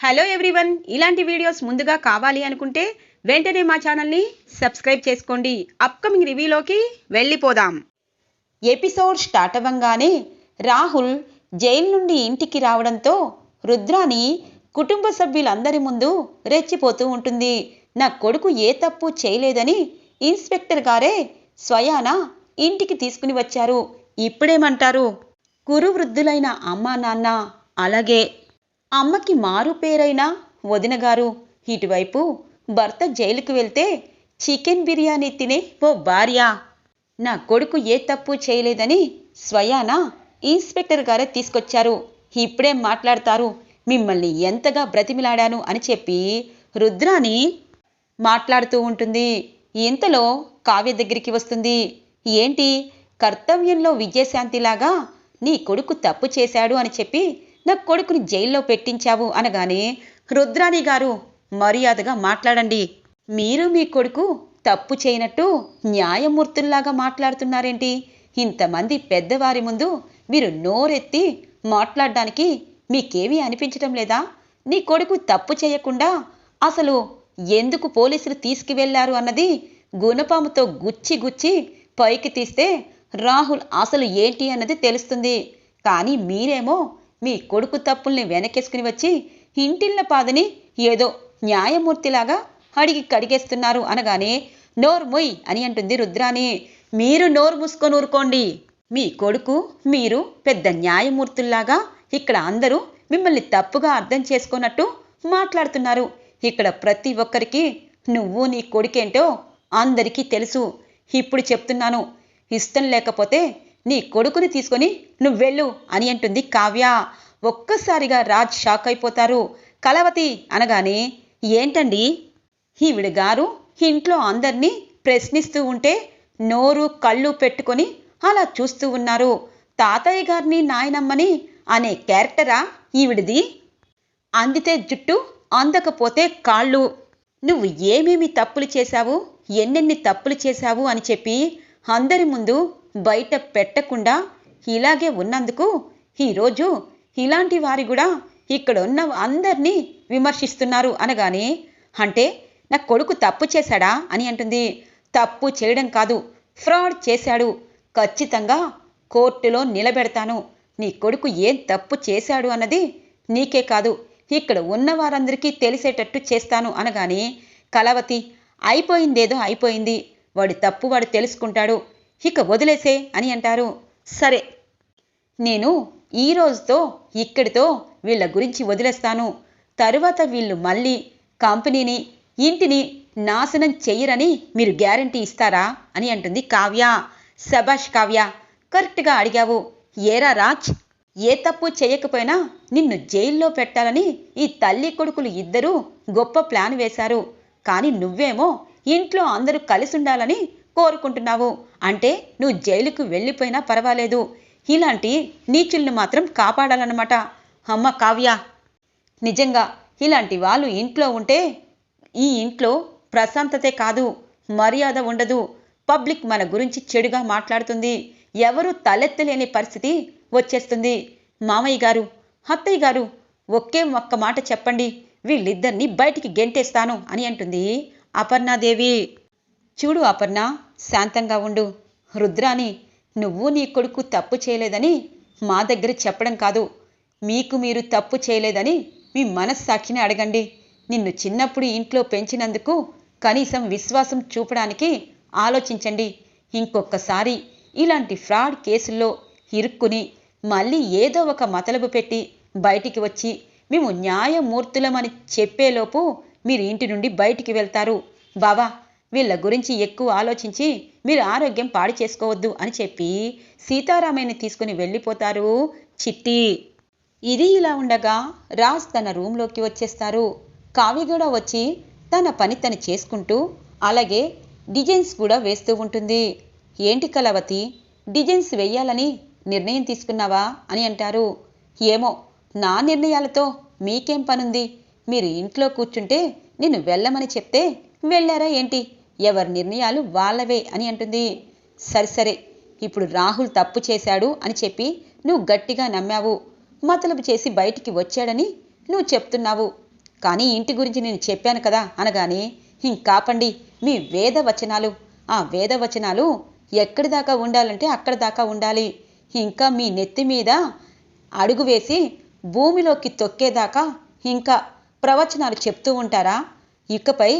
Hello everyone ఇలాంటి videos ముందుగా కావాలి అనుకుంటే వెంటనే మా ఛానల్ని సబ్స్క్రైబ్ చేసుకోండి. అప్కమింగ్ రివ్యూలోకి వెళ్ళిపోదాం. ఎపిసోడ్ స్టార్ట్ అవ్వంగానే రాహుల్ జైలు నుండి ఇంటికి రావడంతో రుద్రాని కుటుంబ సభ్యులందరి ముందు రెచ్చిపోతూ ఉంటుంది. నా కొడుకు ఏ తప్పు చేయలేదని ఇన్స్పెక్టర్ గారే స్వయాన ఇంటికి తీసుకుని వచ్చారు. ఇప్పుడేమంటారు? కురు వృద్ధులైన అమ్మా నాన్న అలాగే అమ్మకి మారు పేరైన? వదినగారు ఇటువైపు భర్త జైలుకు వెళ్తే చికెన్ బిర్యానీ తినే ఓ భార్య. నా కొడుకు ఏ తప్పు చేయలేదని స్వయాన ఇన్స్పెక్టర్ గారే తీసుకొచ్చారు. ఇప్పుడేం మాట్లాడతారు. మిమ్మల్ని ఎంతగా బ్రతిమిలాడాను అని చెప్పి రుద్రాని మాట్లాడుతూ ఉంటుంది. ఇంతలో కావ్య దగ్గరికి వస్తుంది. ఏంటి? కర్తవ్యంలో విజయశాంతిలాగా నీ కొడుకు తప్పు చేశాడు అని చెప్పి నా కొడుకుని జైల్లో పెట్టించావు అనగానే రుద్రాణి గారు మర్యాదగా మాట్లాడండి. మీరు మీ కొడుకు తప్పు చేయనట్టు న్యాయమూర్తుల్లాగా మాట్లాడుతున్నారేంటి? ఇంతమంది పెద్దవారి ముందు మీరు నోరెత్తి మాట్లాడడానికి మీకేమీ అనిపించటం లేదా? నీ కొడుకు తప్పు చేయకుండా అసలు ఎందుకు పోలీసులు తీసుకువెళ్ళారు అన్నది గుణపాముతో గుచ్చి గుచ్చి పైకి తీస్తే రాహుల్ అసలు ఏంటి అన్నది తెలుస్తుంది. కానీ మీరేమో మీ కొడుకు తప్పుల్ని వెనకేసుకుని వచ్చి ఇంటిళ్ళ పాదని ఏదో న్యాయమూర్తిలాగా అడిగి కడిగేస్తున్నారు అనగానే నోరు మొయ్ అని అంటుంది రుద్రాని మీరు నోరు మూసుకొని ఊరుకోండి. మీ కొడుకు మీరు పెద్ద న్యాయమూర్తుల్లాగా ఇక్కడ అందరూ మిమ్మల్ని తప్పుగా అర్థం చేసుకున్నట్టు మాట్లాడుతున్నారు. ఇక్కడ ప్రతి ఒక్కరికి నువ్వు నీ కొడుకేంటో అందరికీ తెలుసు. ఇప్పుడు చెప్తున్నాను. ఇష్టం లేకపోతే నీ కొడుకుని తీసుకొని నువ్వెళ్ళు అని అంటుంది కావ్య. ఒక్కసారిగా రాజ్ షాక్ అయిపోతారు. కలవతి అనగానే ఏంటండి? ఈవిడ గారు ఇంట్లో అందరినీ ప్రశ్నిస్తూ ఉంటే నోరు కళ్ళు పెట్టుకొని అలా చూస్తూ ఉన్నారు. తాతయ్య గారిని నాయనమ్మని అనే క్యారెక్టరా ఈవిడిది? అందితే జుట్టు అందకపోతే కాళ్ళు. నువ్వు ఏమేమి తప్పులు చేశావు? ఎన్నెన్ని తప్పులు చేశావు? అని చెప్పి అందరి ముందు బయట పెట్టకుండా ఇలాగే ఉన్నందుకు ఈరోజు ఇలాంటి వారి కూడా ఇక్కడ ఉన్న అందరినీ విమర్శిస్తున్నారు అనగానే అంటే నా కొడుకు తప్పు చేశాడా? అని అంటుంది. తప్పు చేయడం కాదు ఫ్రాడ్ చేశాడు. ఖచ్చితంగా కోర్టులో నిలబెడతాను. నీ కొడుకు ఏం తప్పు చేశాడు అన్నది నీకే కాదు ఇక్కడ ఉన్న వారందరికీ తెలిసేటట్టు చేస్తాను అనగానే కలవతి అయిపోయిందేదో అయిపోయింది. వాడి తప్పు వాడు తెలుసుకుంటాడు. ఇక వదిలేసే అని అంటారు. సరే నేను ఈ రోజుతో ఇక్కడితో వీళ్ళ గురించి వదిలేస్తాను. తరువాత వీళ్ళు మళ్ళీ కంపెనీని ఇంటిని నాశనం చెయ్యరని మీరు గ్యారంటీ ఇస్తారా అని అంటుంది కావ్య. సభాష్ కావ్య కరెక్ట్గా అడిగావు. ఏరా రాజ్ ఏ తప్పు చేయకపోయినా నిన్ను జైల్లో పెట్టాలని ఈ తల్లి కొడుకులు ఇద్దరూ గొప్ప ప్లాన్ వేశారు. కానీ నువ్వేమో ఇంట్లో అందరూ కలిసి ఉండాలని కోరుకుంటున్నావు. అంటే నువ్వు జైలుకు వెళ్ళిపోయినా పర్వాలేదు. ఇలాంటి నీచుల్ని మాత్రం కాపాడాలన్నమాట. అమ్మ కావ్య! నిజంగా ఇలాంటి వాళ్ళు ఇంట్లో ఉంటే ఈ ఇంట్లో ప్రశాంతతే కాదు మర్యాద ఉండదు. పబ్లిక్ మన గురించి చెడుగా మాట్లాడుతుంది. ఎవరు తలెత్తలేని పరిస్థితి వచ్చేస్తుంది. మామయ్య గారు అత్తయ్య గారు ఒకే ఒక్క మాట చెప్పండి. వీళ్ళిద్దరిని బయటికి గెంటేస్తాను అని అంటుంది అపర్ణాదేవి. చూడు అపర్ణ శాంతంగా ఉండు. రుద్రాని నువ్వు నీ కొడుకు తప్పు చేయలేదని మా దగ్గర చెప్పడం కాదు. మీకు మీరు తప్పు చేయలేదని మీ మనస్సాక్షిని అడగండి. నిన్ను చిన్నప్పుడు ఇంట్లో పెంచినందుకు కనీసం విశ్వాసం చూపడానికి ఆలోచించండి. ఇంకొకసారి ఇలాంటి ఫ్రాడ్ కేసుల్లో ఇరుక్కుని మళ్ళీ ఏదో ఒక మతలబు పెట్టి బయటికి వచ్చి మేము న్యాయమూర్తులమని చెప్పేలోపు మీరు ఇంటి నుండి బయటికి వెళ్తారు. బావా వీళ్ళ గురించి ఎక్కువ ఆలోచించి మీరు ఆరోగ్యం పాడు చేసుకోవద్దు అని చెప్పి సీతారామయ్యని తీసుకుని వెళ్ళిపోతారు చిట్టి. ఇది ఇలా ఉండగా రాజ్ తన రూంలోకి వచ్చేస్తారు. కావిగూడ వచ్చి తన పని తను చేసుకుంటూ అలాగే డిజైన్స్ కూడా వేస్తూ ఉంటుంది. ఏంటి కలవతి డిజైన్స్ వెయ్యాలని నిర్ణయం తీసుకున్నావా అని అంటారు. ఏమో నా నిర్ణయాలతో మీకేం పనుంది? మీరు ఇంట్లో కూర్చుంటే నేను వెళ్ళమని చెప్తే వెళ్ళారా ఏంటి? ఎవరి నిర్ణయాలు వాళ్ళవే అని అంటుంది. సరే సరే ఇప్పుడు రాహుల్ తప్పు చేశాడు అని చెప్పి నువ్వు గట్టిగా నమ్మావు. మతలబు చేసి బయటికి వచ్చాడని నువ్వు చెప్తున్నావు. కానీ ఇంటి గురించి నేను చెప్పాను కదా అనగానే ఇంకాపండి మీ వేద వచనాలు ఆ వేద వచనాలు ఎక్కడి దాకా ఉండాలంటే అక్కడ దాకా ఉండాలి. ఇంకా మీ నెత్తి మీద అడుగు వేసి భూమిలోకి తొక్కేదాకా ఇంకా ప్రవచనాలు చెప్తూ ఉంటారా? ఇకపై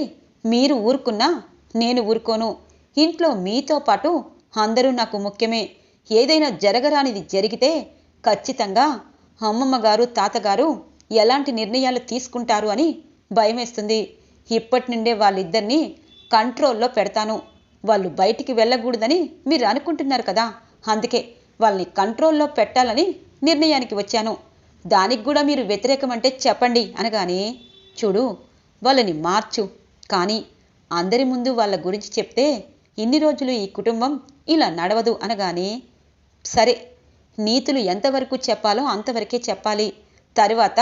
మీరు ఊరుకున్నా నేను ఊరుకోను. ఇంట్లో మీతో పాటు అందరూ నాకు ముఖ్యమే. ఏదైనా జరగరానిది జరిగితే ఖచ్చితంగా అమ్మమ్మ గారు తాతగారు ఎలాంటి నిర్ణయాలు తీసుకుంటారు అని భయమేస్తుంది. ఇప్పటి నుండే వాళ్ళిద్దరినీ కంట్రోల్లో పెడతాను. వాళ్ళు బయటికి వెళ్ళకూడదని మీరు అనుకుంటున్నారు కదా? అందుకే వాళ్ళని కంట్రోల్లో పెట్టాలని నిర్ణయానికి వచ్చాను. దానికి కూడా మీరు వ్యతిరేకం అంటే చెప్పండి అనగానే చూడు వాళ్ళని మార్చు. కానీ అందరి ముందు వాళ్ళ గురించి చెప్తే ఇన్ని రోజులు ఈ కుటుంబం ఇలా నడవదు అనగానే సరే నీతులు ఎంతవరకు చెప్పాలో అంతవరకే చెప్పాలి. తరువాత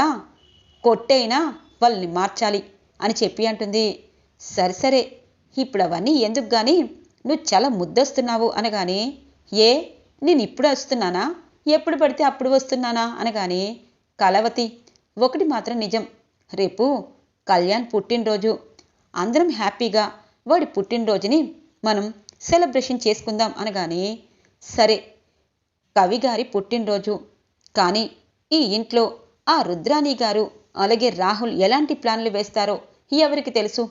కొట్టైనా వాళ్ళని మార్చాలి అని చెప్పి అంటుంది. సరే సరే ఇప్పుడు అవన్నీ ఎందుకు కానీ నువ్వు చాలా ముద్దొస్తున్నావు అనగానే ఏ నేను ఇప్పుడు వస్తున్నానా? ఎప్పుడు పడితే అప్పుడు వస్తున్నానా అనగానే కలవతి ఒకటి మాత్రం నిజం రేపు కళ్యాణ్ పుట్టినరోజు. అందరం హ్యాపీగా వాడి పుట్టినరోజుని మనం సెలబ్రేషన్ చేసుకుందాం అనగానే సరే కవి గారి పుట్టినరోజు. కానీ ఈ ఇంట్లో ఆ రుద్రాణి గారు అలాగే రాహుల్ ఎలాంటి ప్లాన్లు వేస్తారో ఎవరికి తెలుసు?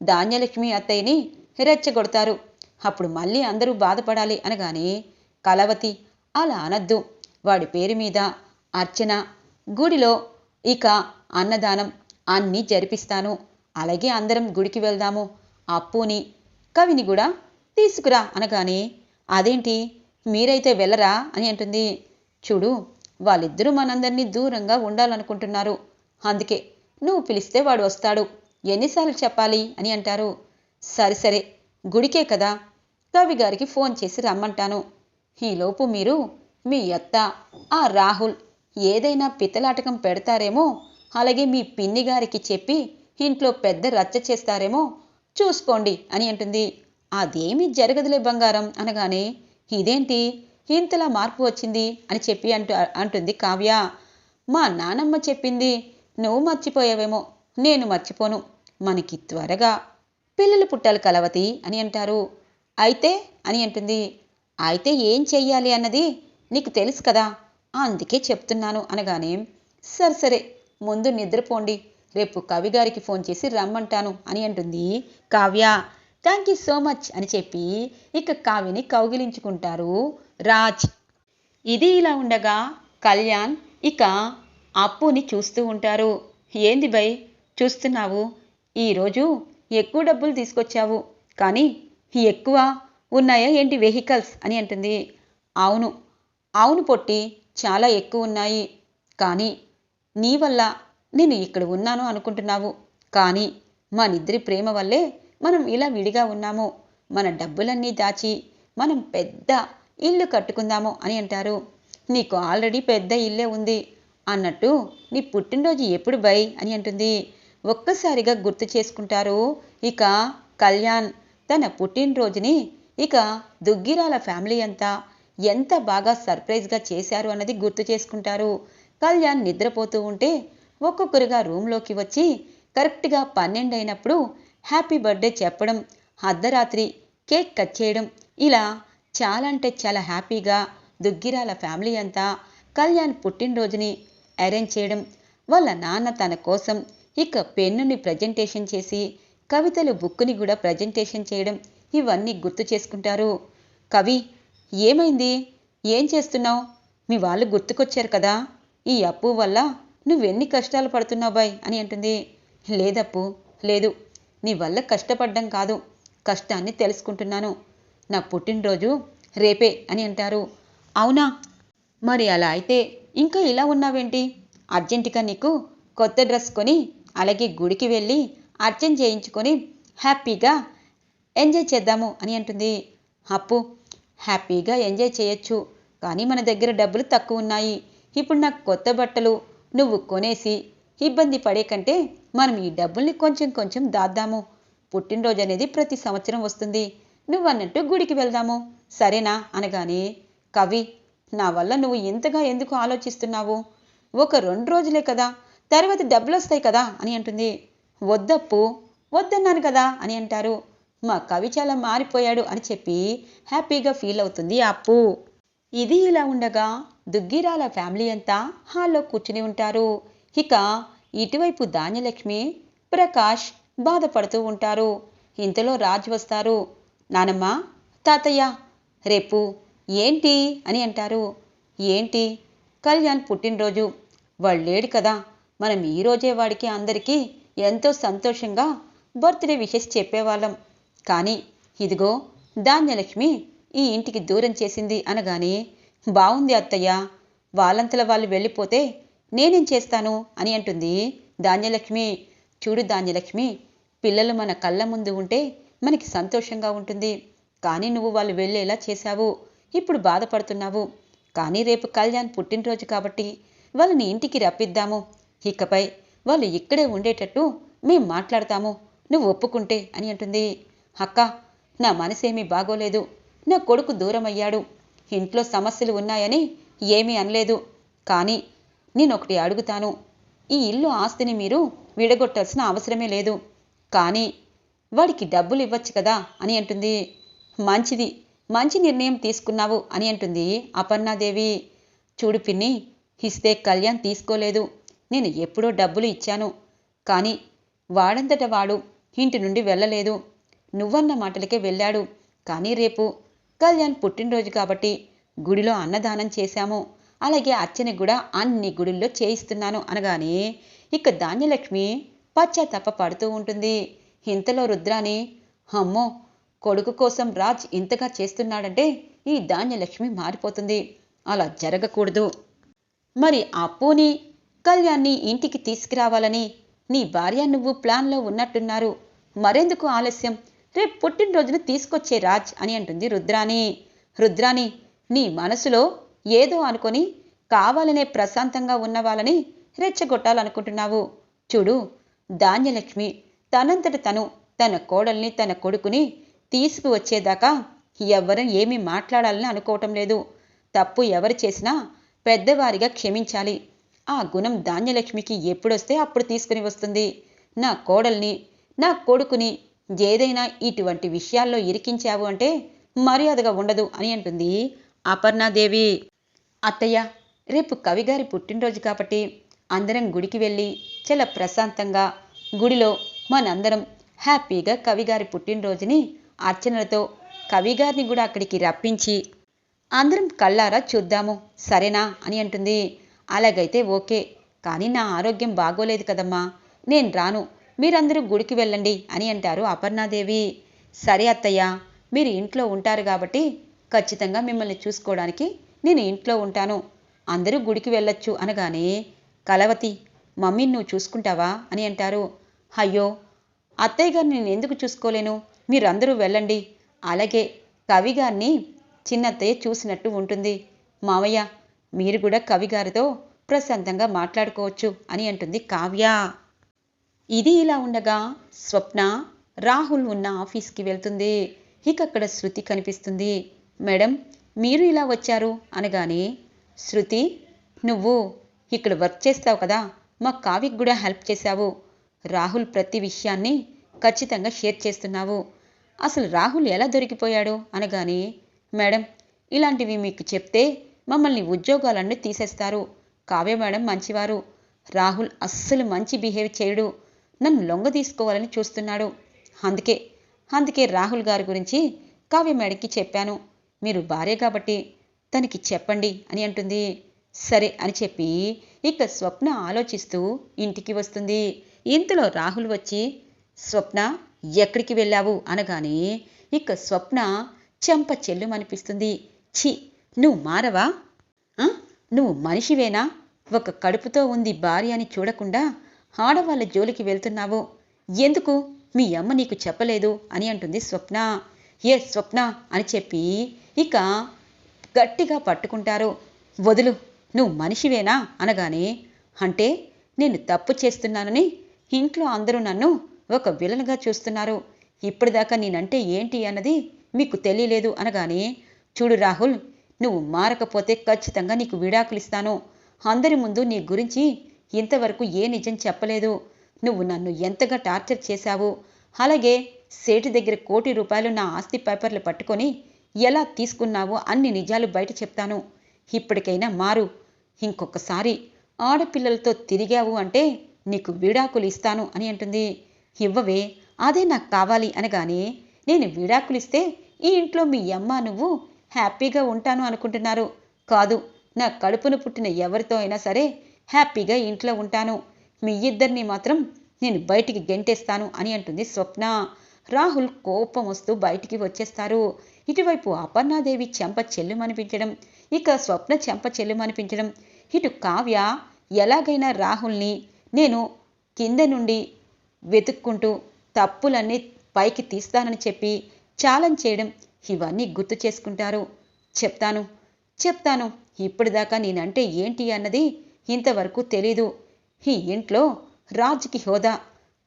ధాన్యలక్ష్మి అత్తయ్యని రెచ్చగొడతారు. అప్పుడు మళ్ళీ అందరూ బాధపడాలి అనగానే కలవతి అలా అనద్దు. వాడి పేరు మీద అర్చన గుడిలో ఇక అన్నదానం అన్నీ జరిపిస్తాను. అలాగే అందరం గుడికి వెళ్దాము. అప్పుని కవిని కూడా తీసుకురా అనగానే అదేంటి? మీరైతే వెళ్ళరా? అని అంటుంది. చూడు వాళ్ళిద్దరూ మనందరినీ దూరంగా ఉండాలనుకుంటున్నారు. అందుకే నువ్వు పిలిస్తే వాడు వస్తాడు. ఎన్నిసార్లు చెప్పాలి? అని అంటారు. సరే సరే. గుడికే కదా. కవి గారికి ఫోన్ చేసి రమ్మంటాను. ఈలోపు మీరు మీ అత్త ఆ రాహుల్ ఏదైనా పిత్తలాటకం పెడతారేమో అలాగే మీ పిన్ని గారికి చెప్పి ఇంట్లో పెద్ద రచ్చ చేస్తారేమో చూసుకోండి అని అంటుంది. అదేమీ జరగదులే బంగారం అనగానే ఇదేంటి? ఇంతలా మార్పు వచ్చింది అని చెప్పి అంటూ అంటుంది కావ్య. మా నానమ్మ చెప్పింది నువ్వు మర్చిపోయావేమో నేను మర్చిపోను మనకి త్వరగా పిల్లలు పుట్టాలి కలవతి అని అంటారు. అయితే అని అంటుంది. అయితే ఏం చెయ్యాలి అన్నది నీకు తెలుసు కదా అందుకే చెప్తున్నాను అనగానే సరే సరే ముందు నిద్రపోండి రేపు కవి గారికి ఫోన్ చేసి రమ్మంటాను అని అంటుంది Kavya. Thank you so much అని చెప్పి ఇక కావ్యని కౌగిలించుకుంటారు రాజ్. ఇది ఇలా ఉండగా కళ్యాణ్ ఇక అప్పుని చూస్తూ ఉంటారు. ఏంది బై చూస్తున్నావు? ఈరోజు ఎక్కువ డబ్బులు తీసుకొచ్చావు. కానీ ఎక్కువ ఉన్నాయా ఏంటి వెహికల్స్ అని అంటుంది. అవును అవును పొట్టి చాలా ఎక్కువ ఉన్నాయి. కానీ నీ వల్ల నేను ఇక్కడ ఉన్నాను అనుకుంటున్నావు. కానీ మనిద్దరి ప్రేమ వల్లే మనం ఇలా విడిగా ఉన్నాము. మన డబ్బులన్నీ దాచి మనం పెద్ద ఇల్లు కట్టుకుందాము అని అంటారు. నీకు ఆల్రెడీ పెద్ద ఇల్లే ఉంది అన్నట్టు నీ పుట్టినరోజు ఎప్పుడు బై అని అంటుంది. ఒక్కసారిగా గుర్తు చేసుకుంటారు. ఇక కళ్యాణ్ తన పుట్టినరోజుని ఇక దుగ్గిరాల ఫ్యామిలీ అంతా ఎంత బాగా సర్ప్రైజ్గా చేశారు అన్నది గుర్తు చేసుకుంటారు. కళ్యాణ్ నిద్రపోతూ ఉంటే ఒక్కొక్కరుగా రూమ్లోకి వచ్చి కరెక్ట్గా పన్నెండు అయినప్పుడు హ్యాపీ బర్త్డే చెప్పడం అర్ధరాత్రి కేక్ కట్ చేయడం ఇలా చాలా అంటే చాలా హ్యాపీగా దుగ్గిరాల ఫ్యామిలీ అంతా కళ్యాణ్ పుట్టినరోజుని అరేంజ్ చేయడం వాళ్ళ నాన్న తన కోసం ఇక పెన్నుని ప్రజెంటేషన్ చేసి కవితలు బుక్కుని కూడా ప్రజెంటేషన్ చేయడం ఇవన్నీ గుర్తు చేసుకుంటారు. కవి ఏమైంది? ఏం చేస్తున్నావు? మీ వాళ్ళు గుర్తుకొచ్చారు కదా? ఈ అప్పు వల్ల నువ్వెన్ని కష్టాలు పడుతున్నావు బాయ్ అని అంటుంది. లేదప్పు లేదు. నీ వల్ల కష్టపడ్డం కాదు. కష్టాన్ని తెలుసుకుంటున్నాను. నా పుట్టినరోజు రేపే అని అంటారు. అవునా? మరి అలా అయితే ఇంకా ఇలా ఉన్నావేంటి? అర్జెంటుగా నీకు కొత్త డ్రెస్ కొని అలాగే గుడికి వెళ్ళి అర్చన చేయించుకొని హ్యాపీగా ఎంజాయ్ చేద్దాము అని అంటుంది. అప్పు హ్యాపీగా ఎంజాయ్ చేయొచ్చు. కానీ మన దగ్గర డబ్బులు తక్కువ ఉన్నాయి. ఇప్పుడు నాకు కొత్త బట్టలు నువ్వు కొనేసి ఇబ్బంది పడే కంటే మనం ఈ డబ్బుల్ని కొంచెం కొంచెం దాద్దాము. పుట్టినరోజు అనేది ప్రతి సంవత్సరం వస్తుంది. నువ్వు అన్నట్టు గుడికి వెళ్దాము. సరేనా? అనగానే కవి నా వల్ల నువ్వు ఇంతగా ఎందుకు ఆలోచిస్తున్నావు? ఒక రెండు రోజులే కదా తర్వాత డబ్బులు వస్తాయి కదా అని అంటుంది. వద్దప్పు వద్దన్నాను కదా అని అంటారు. మా కవి చాలా మారిపోయాడు అని చెప్పి హ్యాపీగా ఫీల్ అవుతుంది అప్పు. ఇది ఇలా ఉండగా దుగ్గిరాల ఫ్యామిలీ అంతా హాల్లో కూర్చుని ఉంటారు. ఇక ఇటువైపు ధాన్యలక్ష్మి ప్రకాష్ బాధపడుతూ ఉంటారు. ఇంతలో రాజ్ వస్తారు. నానమ్మ తాతయ్య రేపు ఏంటి అని అంటారు. ఏంటి? కళ్యాణ్ పుట్టినరోజు. వాళ్ళు లేడు కదా. మనం ఈ రోజే వాడికి అందరికీ ఎంతో సంతోషంగా బర్త్డే విషెస్ చెప్పేవాళ్ళం. కానీ ఇదిగో ధాన్యలక్ష్మి ఈ ఇంటికి దూరం చేసింది అనగానే బాగుంది అత్తయ్య. వాళ్ళంతల వాళ్ళు వెళ్ళిపోతే నేనేం చేస్తాను? అని అంటుంది ధాన్యలక్ష్మి. చూడు ధాన్యలక్ష్మి పిల్లలు మన కళ్ళ ముందు ఉంటే మనకి సంతోషంగా ఉంటుంది. కానీ నువ్వు వాళ్ళు వెళ్ళేలా చేశావు. ఇప్పుడు బాధపడుతున్నావు. కానీ రేపు కళ్యాణ్ పుట్టినరోజు కాబట్టి వాళ్ళని ఇంటికి రప్పిద్దాము. ఇకపై వాళ్ళు ఇక్కడే ఉండేటట్టు మేం మాట్లాడతాము. నువ్వు ఒప్పుకుంటే అని అంటుంది. అక్క నా మనసేమీ బాగోలేదు. నా కొడుకు దూరం అయ్యాడు ఇంట్లో సమస్యలు ఉన్నాయని ఏమీ అనలేదు. కానీ నేనొకటి అడుగుతాను. ఈ ఇల్లు ఆస్తిని మీరు విడగొట్టాల్సిన అవసరమే లేదు. కానీ వాడికి డబ్బులు ఇవ్వచ్చు కదా అని అంటుంది. మంచిది. మంచి నిర్ణయం తీసుకున్నావు అని అంటుంది అపర్ణాదేవి. చూడు పిన్ని ఇస్తే కళ్యాణ్ తీసుకోలేదు. నేను ఎప్పుడో డబ్బులు ఇచ్చాను. కానీ వాడంతట వాడు ఇంటి నుండి వెళ్ళలేదు. నువ్వన్న మాటలకే వెళ్ళాడు. కానీ రేపు కళ్యాణ్ పుట్టినరోజు కాబట్టి గుడిలో అన్నదానం చేశాము. అలాగే అర్చన కూడా అన్ని గుడుల్లో చేయిస్తున్నాను అనగానే ఇక ధాన్యలక్ష్మి పశ్చాత్తాప పడుతూ ఉంటుంది. ఇంతలో రుద్రాని అమ్మో కొడుకు కోసం రాజ్ ఇంతగా చేస్తున్నాడంటే ఈ ధాన్యలక్ష్మి మారిపోతుంది. అలా జరగకూడదు. మరి అప్పుని కళ్యాణ్ని ఇంటికి తీసుకురావాలని నీ భార్య నువ్వు ప్లాన్లో ఉన్నట్టున్నారు. మరెందుకు ఆలస్యం? రేపు పుట్టినరోజున తీసుకొచ్చే రాజ్ అని అంటుంది రుద్రాని రుద్రాని నీ మనసులో ఏదో అనుకొని కావాలనే ప్రశాంతంగా ఉన్న వాళ్ళని రెచ్చగొట్టాలనుకుంటున్నావు. చూడు ధాన్యలక్ష్మి తనంతట తను తన కోడల్ని తన కొడుకుని తీసుకువచ్చేదాకా ఎవ్వరూ ఏమీ మాట్లాడాలని అనుకోవటం లేదు. తప్పు ఎవరు చేసినా పెద్దవారిగా క్షమించాలి. ఆ గుణం ధాన్యలక్ష్మికి ఎప్పుడొస్తే అప్పుడు తీసుకుని వస్తుంది. నా కోడల్ని నా కొడుకుని ఏదైనా ఇటువంటి విషయాల్లో ఇరికించావు అంటే మర్యాదగా ఉండదు అని అంటుంది అపర్ణాదేవి. అత్తయ్య రేపు కవిగారి పుట్టినరోజు కాబట్టి అందరం గుడికి వెళ్ళి చాలా ప్రశాంతంగా గుడిలో మనందరం హ్యాపీగా కవిగారి పుట్టినరోజుని అర్చనలతో కవిగారిని కూడా అక్కడికి రప్పించి అందరం కళ్ళారా చూద్దాము సరేనా అని అంటుంది. అలాగైతే ఓకే కానీ నా ఆరోగ్యం బాగోలేదు కదమ్మా నేను రాను. మీరందరూ గుడికి వెళ్ళండి అని అంటారు అపర్ణాదేవి. సరే అత్తయ్య మీరు ఇంట్లో ఉంటారు కాబట్టి ఖచ్చితంగా మిమ్మల్ని చూసుకోవడానికి నేను ఇంట్లో ఉంటాను. అందరూ గుడికి వెళ్ళొచ్చు అనగానే కలవతి మమ్మీని నువ్వు చూసుకుంటావా? అని అంటారు. అయ్యో అత్తయ్య గారిని నేను ఎందుకు చూసుకోలేను? మీరందరూ వెళ్ళండి. అలాగే కవి గారిని చిన్నత్తయ్య చూసినట్టు ఉంటుంది. మావయ్య మీరు కూడా కవి గారితో ప్రశాంతంగా మాట్లాడుకోవచ్చు అని అంటుంది కావ్య. ఇది ఇలా ఉండగా స్వప్న రాహుల్ ఉన్న ఆఫీస్కి వెళ్తుంది. ఇక అక్కడ శృతి కనిపిస్తుంది. మేడం మీరు ఇలా వచ్చారు? అనగానే శృతి నువ్వు ఇక్కడ వర్క్ చేస్తావు కదా మా కావ్యకు కూడా హెల్ప్ చేశావు. రాహుల్ ప్రతి విషయాన్ని ఖచ్చితంగా షేర్ చేస్తున్నావు. అసలు రాహుల్ ఎలా దొరికిపోయాడు? అనగానే మేడం ఇలాంటివి మీకు చెప్తే మమ్మల్ని ఉద్యోగాలన్నీ తీసేస్తారు. కావ్య మేడం మంచివారు. రాహుల్ అస్సలు మంచి బిహేవ్ చేయడు. నన్ను లొంగ తీసుకోవాలని చూస్తున్నాడు. అందుకే అందుకే రాహుల్ గారి గురించి కావ్య మేడకి చెప్పాను. మీరు భార్య కాబట్టి తనకి చెప్పండి అని అంటుంది. సరే అని చెప్పి ఇక స్వప్న ఆలోచిస్తూ ఇంటికి వస్తుంది. ఇంతలో రాహుల్ వచ్చి స్వప్న ఎక్కడికి వెళ్ళావు? అనగానే ఇక స్వప్న చెంప చెల్లుమనిపిస్తుంది. ఛీ నువ్వు మారవా? నువ్వు మనిషివేనా? ఒక కడుపుతో ఉంది భార్య అని చూడకుండా ఆడవాళ్ళ జోలికి వెళ్తున్నావు. ఎందుకు? మీ అమ్మ నీకు చెప్పలేదు అని అంటుంది స్వప్న. ఏ స్వప్న అని చెప్పి ఇక గట్టిగా పట్టుకుంటారు. వదులు నువ్వు మనిషివేనా అనగానే అంటే నేను తప్పు చేస్తున్నానని ఇంట్లో అందరూ నన్ను ఒక విలన్గా చూస్తున్నారు. ఇప్పటిదాకా నేనంటే ఏంటి అన్నది మీకు తెలియలేదు అనగానే చూడు రాహుల్ నువ్వు మారకపోతే ఖచ్చితంగా నీకు విడాకులు ఇస్తాను అందరి ముందు నీ గురించి ఇంతవరకు ఏ నిజం చెప్పలేదు. నువ్వు నన్ను ఎంతగా టార్చర్ చేశావు? అలాగే సేటు దగ్గర కోటి రూపాయలు నా ఆస్తి పేపర్లు పట్టుకొని ఎలా తీసుకున్నావో అన్ని నిజాలు బయట చెప్తాను. ఇప్పటికైనా మారు. ఇంకొకసారి ఆడపిల్లలతో తిరిగావు అంటే నీకు విడాకులు ఇస్తాను అని అంటుంది. ఇవ్వవే అదే నాకు కావాలి అనగానే నేను విడాకులు ఇస్తే ఈ ఇంట్లో మీ అమ్మ నువ్వు హ్యాపీగా ఉంటాను అనుకుంటున్నారు. కాదు నా కడుపును పుట్టిన ఎవరితో అయినా సరే హ్యాపీగా ఇంట్లో ఉంటాను. మీ ఇద్దరిని మాత్రం నేను బయటికి గెంటేస్తాను అని అంటుంది స్వప్న. రాహుల్ కోపం వస్తూ బయటికి వచ్చేస్తారు. ఇటువైపు అపర్ణాదేవి చెంప చెల్లుమనిపించడం ఇక స్వప్న చెంప చెల్లుమనిపించడం. ఇటు కావ్య ఎలాగైనా రాహుల్ని నేను కింద నుండి వెతుక్కుంటూ తప్పులన్నీ పైకి తీస్తానని చెప్పి ఛాలెంజ్ చేయడం ఇవన్నీ గుర్తు చేసుకుంటారు. చెప్తాను చెప్తాను ఇప్పటిదాకా నేనంటే ఏంటి అన్నది ఇంతవరకు తెలీదు. ఈ ఇంట్లో రాజుకి హోదా.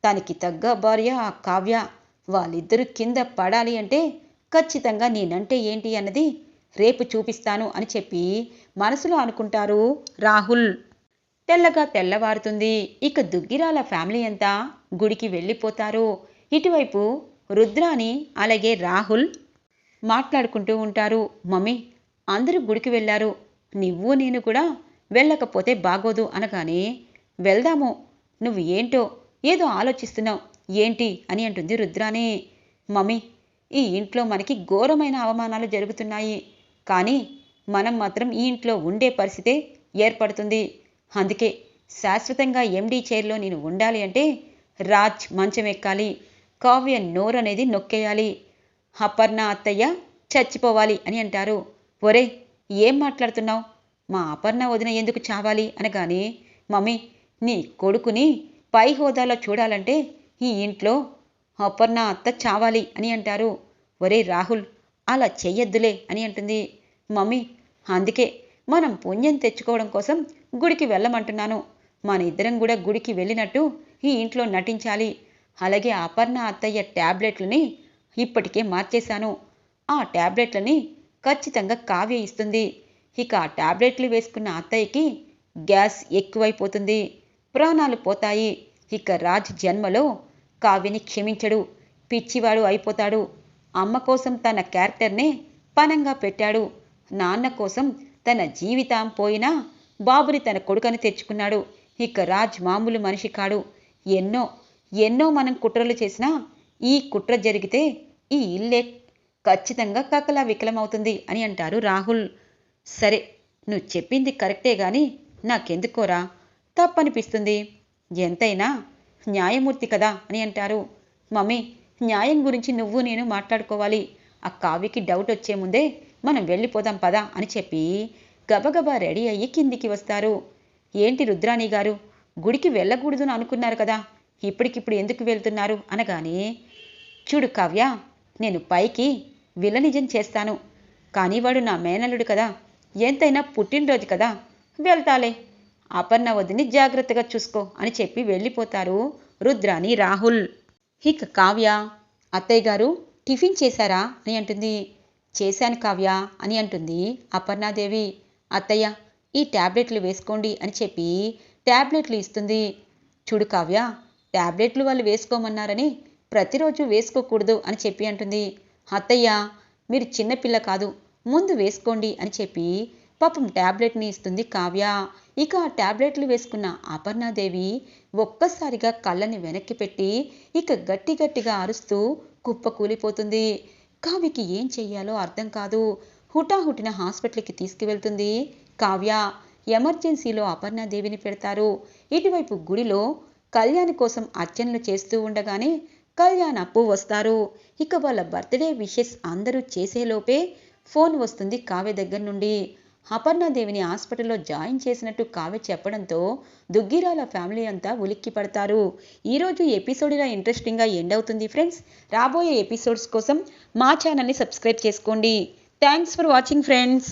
తనకి తగ్గ భార్య ఆ కావ్య. వాళ్ళిద్దరూ కింద పడాలి అంటే ఖచ్చితంగా నేనంటే ఏంటి అన్నది రేపు చూపిస్తాను అని చెప్పి మనసులో అనుకుంటారు రాహుల్. తెల్లగా తెల్లవారుతుంది. ఇక దుగ్గిరాల ఫ్యామిలీ అంతా గుడికి వెళ్ళిపోతారు. ఇటువైపు రుద్రాని అలాగే రాహుల్ మాట్లాడుకుంటూ ఉంటారు. మమ్మీ అందరూ గుడికి వెళ్ళారు. నువ్వు నేను కూడా వెళ్ళకపోతే బాగోదు అనగానే వెళ్దాము నువ్వు ఏంటో ఏదో ఆలోచిస్తున్నావు ఏంటి? అని అంటుంది రుద్రానే. మమ్మీ ఈ ఇంట్లో మనకి ఘోరమైన అవమానాలు జరుగుతున్నాయి. కానీ మనం మాత్రం ఈ ఇంట్లో ఉండే పరిస్థితే ఏర్పడుతుంది. అందుకే శాశ్వతంగా ఎండీ చైర్లో నేను ఉండాలి అంటే రాజ్ మంచం ఎక్కాలి కావ్య నోరు అనేది నొక్కేయాలి అపర్ణ అత్తయ్య చచ్చిపోవాలి అని అంటారు. ఒరే ఏం మాట్లాడుతున్నావు? మా అపర్ణ వదిన ఎందుకు చావాలి అనగానే మమ్మీ నీ కొడుకుని పై హోదాలో చూడాలంటే ఈ ఇంట్లో అపర్ణ అత్త చావాలి అని అంటారు. ఒరే రాహుల్ అలా చెయ్యొద్దులే అని అంటుంది. మమ్మీ అందుకే మనం పుణ్యం తెచ్చుకోవడం కోసం గుడికి వెళ్ళమంటున్నాను. మన ఇద్దరం కూడా గుడికి వెళ్ళినట్టు ఈ ఇంట్లో నటించాలి. అలాగే అపర్ణ అత్తయ్య ట్యాబ్లెట్లని ఇప్పటికే మార్చేశాను. ఆ ట్యాబ్లెట్లని ఖచ్చితంగా కావ్య ఇస్తుంది. ఇక ఆ ట్యాబ్లెట్లు వేసుకున్న అత్తయ్యకి గ్యాస్ ఎక్కువైపోతుంది. ప్రాణాలు పోతాయి. ఇక రాజ్ జన్మలో కావ్యని క్షమించడు. పిచ్చివాడు అయిపోతాడు. అమ్మ కోసం తన క్యారెక్టర్నే పనంగా పెట్టాడు. నాన్న కోసం తన జీవితం పోయినా బాబుని తన కొడుకని తెచ్చుకున్నాడు. ఇక రాజ్ మామూలు మనిషి కాడు. ఎన్నో ఎన్నో మనం కుట్రలు చేసినా ఈ కుట్ర జరిగితే ఈ ఇల్లే ఖచ్చితంగా కకలా వికలమవుతుంది అని అంటారు రాహుల్. సరే నువ్వు చెప్పింది కరెక్టే గాని నాకెందుకోరా? తప్పనిపిస్తుంది. ఎంతైనా న్యాయమూర్తి కదా అని అంటారు. మమ్మీ న్యాయం గురించి నువ్వు నేను మాట్లాడుకోవాలి. ఆ కావ్యకి డౌట్ వచ్చే ముందే మనం వెళ్ళిపోదాం పదా అని చెప్పి గబగబా రెడీ అయ్యి కిందికి వస్తారు. ఏంటి రుద్రాణి గారు? గుడికి వెళ్ళకూడదు అనుకున్నారు కదా. ఇప్పటికిప్పుడు ఎందుకు వెళ్తున్నారు అనగానే చూడు కావ్య నేను పైకి విలనిజం చేస్తాను. కానీ వాడు నా మేనల్లుడు కదా. ఎంతైనా పుట్టినరోజు కదా వెళ్తాలే. అపర్ణ వదిని జాగ్రత్తగా చూసుకో అని చెప్పి వెళ్ళిపోతారు రుద్రాని రాహుల్. ఇక కావ్య అత్తయ్య గారు టిఫిన్ చేశారా అని అంటుంది. చేశాను కావ్య అని అంటుంది అపర్ణాదేవి. అత్తయ్య ఈ ట్యాబ్లెట్లు వేసుకోండి అని చెప్పి ట్యాబ్లెట్లు ఇస్తుంది. చూడు కావ్య ట్యాబ్లెట్లు వాళ్ళు వేసుకోమన్నారని ప్రతిరోజు వేసుకోకూడదు అని చెప్పి అంటుంది. అత్తయ్య మీరు చిన్నపిల్ల కాదు ముందు వేసుకోండి అని చెప్పి పాపం ట్యాబ్లెట్ని ఇస్తుంది కావ్య. ఇక ఆ ట్యాబ్లెట్లు వేసుకున్న అపర్ణాదేవి ఒక్కసారిగా కళ్ళని వెనక్కి పెట్టి ఇక గట్టి గట్టిగా అరుస్తూ కుప్ప కూలిపోతుంది. కావ్యకి ఏం చెయ్యాలో అర్థం కాదు. హుటాహుటిన హాస్పిటల్కి తీసుకువెళ్తుంది కావ్య. ఎమర్జెన్సీలో అపర్ణాదేవిని పెడతారు. ఇటువైపు గుడిలో కళ్యాణ్ కోసం అర్చనలు చేస్తూ ఉండగానే కళ్యాణ్ అప్పు వస్తారు. ఇక వాళ్ళ బర్త్డే విషెస్ అందరూ చేసేలోపే ఫోన్ వస్తుంది కావ్య దగ్గర నుండి. అపర్ణాదేవిని హాస్పిటల్లో జాయిన్ చేసినట్టు కావ్య చెప్పడంతో దుగ్గిరాల ఫ్యామిలీ అంతా ఉలిక్కి పడతారు. ఈరోజు ఎపిసోడ్ ఇలా ఇంట్రెస్టింగ్గా ఎండ్ అవుతుంది ఫ్రెండ్స్. రాబోయే ఎపిసోడ్స్ కోసం మా ఛానల్ని సబ్స్క్రైబ్ చేసుకోండి. Thanks for watching friends